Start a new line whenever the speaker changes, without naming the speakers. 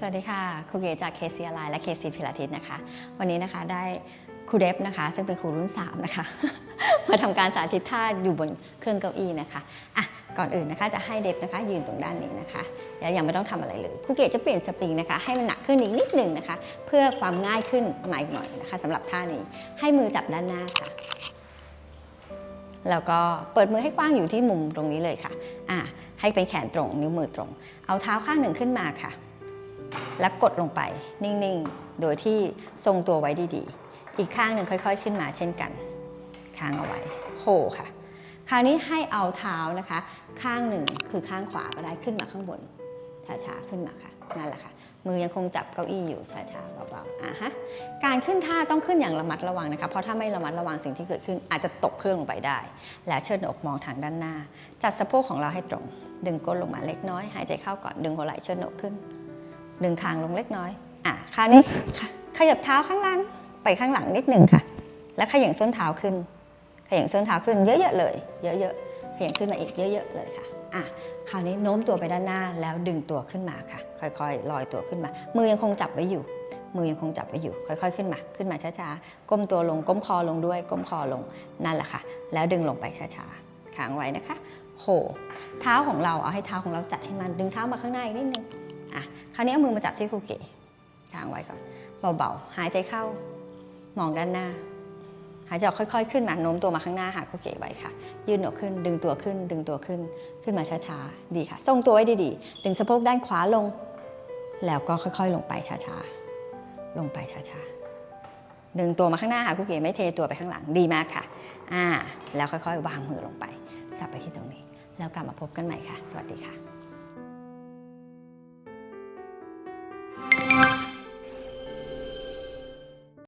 สวัสดีค่ะครูเกจาก KC a l i และ KC พิลาทิสนะคะ วันนี้นะคะได้ครูเดฟนะคะ ซึ่งเป็นครูรุ่น 3 นะคะ มาทำการสาธิตท่าอยู่บนเครื่องเก้าอี้นะคะอะก่อนอื่นนะคะจะให้เดฟนะคะยืนตรงด้านนี้นะคะแล้วยังไม่ต้องทำอะไรเลยครูเกจะเปลี่ยนสปริงนะคะ ให้มันหนักขึ้นอีกนิดหนึ่งนะคะ เพื่อความง่ายขึ้นมาอีกหน่อยนะคะสำหรับท่านี้ให้มือจับด้านหน้าค่ะแล้วก็เปิดมือให้กว้างอยู่ที่มุมตรงนี้เลยค่ะอะให้เป็นแขนตรงนิ้วมือตรง เอาเท้าข้างหนึ่งขึ้นมาค่ะ แล้วกดลงไปนิ่งๆ โดยที่ทรงตัวไว้ดีๆ อีกข้างหนึ่งค่อย ๆ ขึ้นมาเช่นกัน ค้างเอาไว้โฮค่ะ คราวนี้ให้เอาเท้านะคะ ข้างหนึ่งคือข้างขวาก็ได้ขึ้นมาข้างบนช้าๆขึ้นมาค่ะนั่นแหละค่ะ มือยังคงจับเก้าอี้อยู่ช้าๆเบาๆอะฮะการขึ้นท่าต้องขึ้นอย่างระมัดระวังนะคะ เพราะถ้าไม่ระมัดระวังสิ่งที่เกิดขึ้นอาจจะตกเครื่องลงไปได้ และเชิดหน้าอกมองทางด้านหน้า จัดสะโพกของเราให้ตรง ดึงก้นลงมาเล็กน้อย หายใจเข้าก่อนดึงหัวไหล่เชิดหน้าอกขึ้น ดึงคางลงเล็กน้อย อะคราวนี้ขยับเท้าข้างล่างไปข้างหลังนิดหนึ่งค่ะ แล้วขย่งส้นเท้าขึ้น ขย่งส้นเท้าขึ้นเยอะๆเลย เยอะๆขย่งขึ้นมาอีกเยอะๆเลยค่ะ อะคราวนี้โน้มตัวไปด้านหน้าแล้วดึงตัวขึ้นมาค่ะ ค่อยๆลอยตัวขึ้นมา มือยังคงจับไว้อยู่ มือยังคงจับไว้อยู่ ค่อย ๆ ขึ้นมา ขึ้นมาช้าๆ ก้มตัวลง ก้มคอลงด้วย ก้มคอลง นั่นแหละค่ะ แล้วดึงลงไปช้าๆค้างไว้นะคะ โห เท้าของเราเอาให้เท้าของเราจัดให้มัน ดึงเท้ามาข้างหน้าอีกนิดนึง อะคราวนี้เอามือมาจับที่ครูเก๋ค้างไว้ก่อนเบาๆหายใจเข้ามองด้านหน้า หายใจออกค่อย ๆ ขึ้นมาโน้มตัวมาข้างหน้าหาครูเก๋ไว้ค่ะ ยืนหนวกขึ้น ดึงตัวขึ้น ดึงตัวขึ้นขึ้นมาช้าๆดีค่ะ ทรงตัวไว้ดีๆ ดึงสะโพกด้านขวาลง แล้วก็ค่อยๆ ลงไปช้าๆลงไปช้าๆดึงตัวมาข้างหน้าหาครูเก๋ไม่เทตัวไปข้างหลังดีมากค่ะ อ่า แล้วค่อยๆ วางมือลงไป จับไปที่ตรงนี้ แล้วกลับมาพบกันใหม่ค่ะ สวัสดีค่ะ